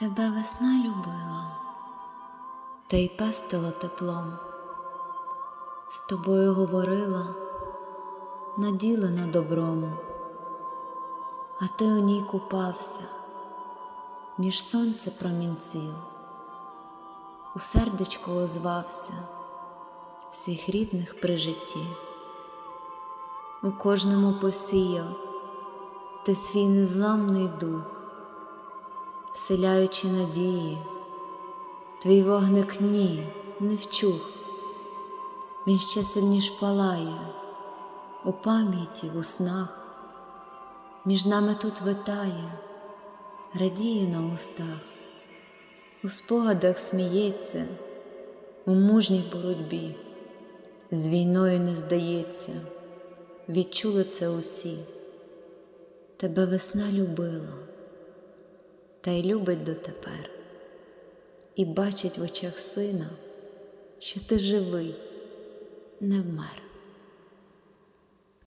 Тебе весна любила, та й пестила теплом, з тобою говорила, наділена добром, а ти у ній купався між сонця промінців, у сердечко озвався всіх рідних при житті, у кожному посіяв ти свій незламний дух вселяючи надії, твій вогник ні, не вчух, він ще сильніш палає у пам'яті, в уснах, між нами тут витає, радіє на устах, у спогадах сміється, у мужній боротьбі, з війною не здається, відчули це усі, тебе весна любила та й любить дотепер, і бачить в очах сина, що ти живий, не вмер.